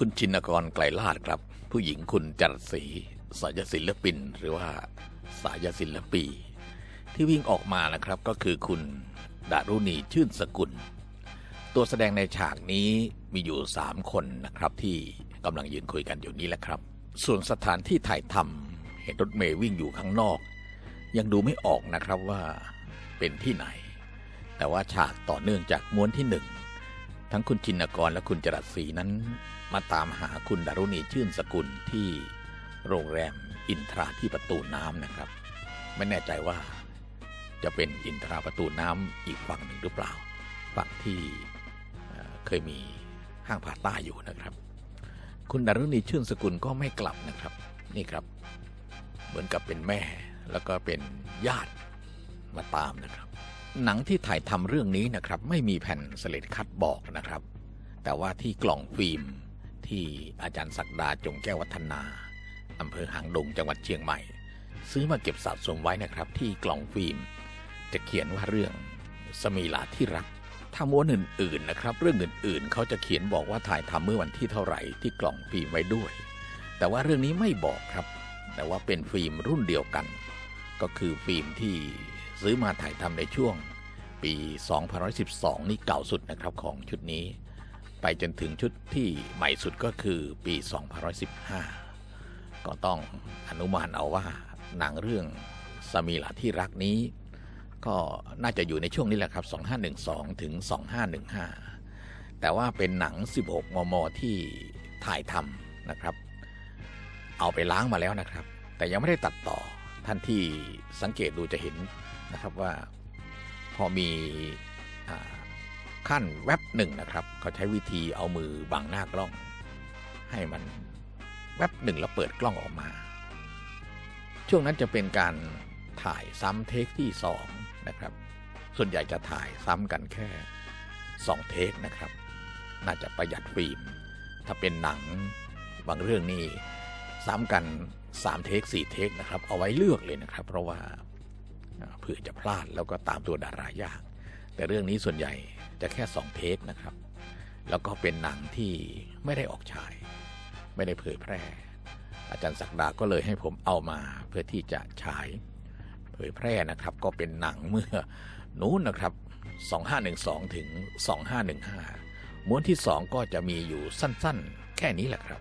คุณชินกรไกลลาดครับ ผู้หญิงคุณจรัสศรีสายศิลปิน หรือว่าสายศิลปี ที่วิ่งออกมานะครับก็คือคุณดารุณีชื่นสกุล ตัวแสดงในฉากนี้มีอยู่สามคนนะครับ ที่กำลังยืนคุยกันอยู่นี้แหละครับ ส่วนสถานที่ถ่ายทำเห็นรถเมย์วิ่งอยู่ข้างนอก ยังดูไม่ออกนะครับว่าเป็นที่ไหน แต่ว่าฉากต่อเนื่องจากม้วนที่หนึ่ง ทั้งคุณจินกรและคุณจรัสศรีนั้น มาตามหาคุณดารุณีชื่นสกุลที่โรงแรมอินทราที่ประตูน้ำนะครับ ไม่แน่ใจว่า จะเป็นอินทราประตูน้ำอีกฝั่งหนึ่งหรือเปล่า ฝั่งที่เเคยมีห้างผาต้าอยู่นะครับ คุณดารุณีชื่นสกุลก็ไม่กลับนะครับ นี่ครับ เหมือนกับเป็นแม่แล้วก็เป็นญาติมาตามนะครับ หนังที่ถ่ายทำเรื่องนี้นะครับ ไม่มีแผ่นสเลดคัดบอกนะครับ แต่ว่าที่กล่องฟิล์มที่อาจารย์ศักดาจงแก้ววัฒนาอำเภอหางดงจังหวัดเชียงใหม่ ซื้อมาเก็บสะสมไว้นะครับ ที่กล่องฟิล์ม จะเขียนว่าเรื่องสมีลาที่รักถ้าม้วนอื่นๆนะครับ เรื่องอื่นๆ เขาจะเขียนบอกว่าถ่ายทำเมื่อวันที่เท่าไหร่ที่กล่องฟิล์มไว้ด้วย แต่ว่าเรื่องนี้ไม่บอกครับ แต่ว่าเป็นฟิล์มรุ่นเดียวกัน ก็คือฟิล์มที่ ซื้อมาถ่ายทำในช่วงปี 2012 นี่เก่าสุดนะครับของชุดนี้ ไปจนถึงชุดที่ใหม่สุดก็คือปี 2015 ก็ต้องอนุมานเอาว่าหนังเรื่องสมีหลาที่รักนี้ ก็น่าจะอยู่ในช่วงนี้แหละครับ 2512 ถึง 2515 แต่ว่าเป็นหนัง 16 มม ที่ถ่ายทำนะครับ เอาไปล้างมาแล้วนะครับ แต่ยังไม่ได้ตัดต่อท่านที่สังเกตดูจะเห็น นะครับว่าพอมีอขั้นแวบหนึ่งนะครับ เขาใช้วิธีเอามือบังหน้ากล้อง ให้มันแวบหนึ่งแล้วเปิดกล้องออกมา ช่วงนั้นจะเป็นการถ่ายซ้ำเทคที่สองนะครับ ส่วนใหญ่จะถ่ายซ้ำกันแค่สองเทคนะครับ น่าจะประหยัดฟิล์ม ถ้าเป็นหนังบางเรื่องนี่ซ้ำกัน3เทค4เทคนะครับ เอาไว้เลือกเลยนะครับ เพราะว่า เผื่อจะพลาดแล้วก็ตามตัวดารายาก แต่เรื่องนี้ส่วนใหญ่จะแค่2เทคนะครับ แล้วก็เป็นหนังที่ไม่ได้ออกฉาย ไม่ได้เผยแพร่ อาจารย์ศักดาก็เลยให้ผมเอามาเพื่อที่จะฉาย เผยแพร่นะครับ ก็เป็นหนังเมื่อนู้นนะครับ 2512 ถึง 2515 ม้วนที่ 2 ก็จะมีอยู่สั้นๆ แค่นี้แหละครับ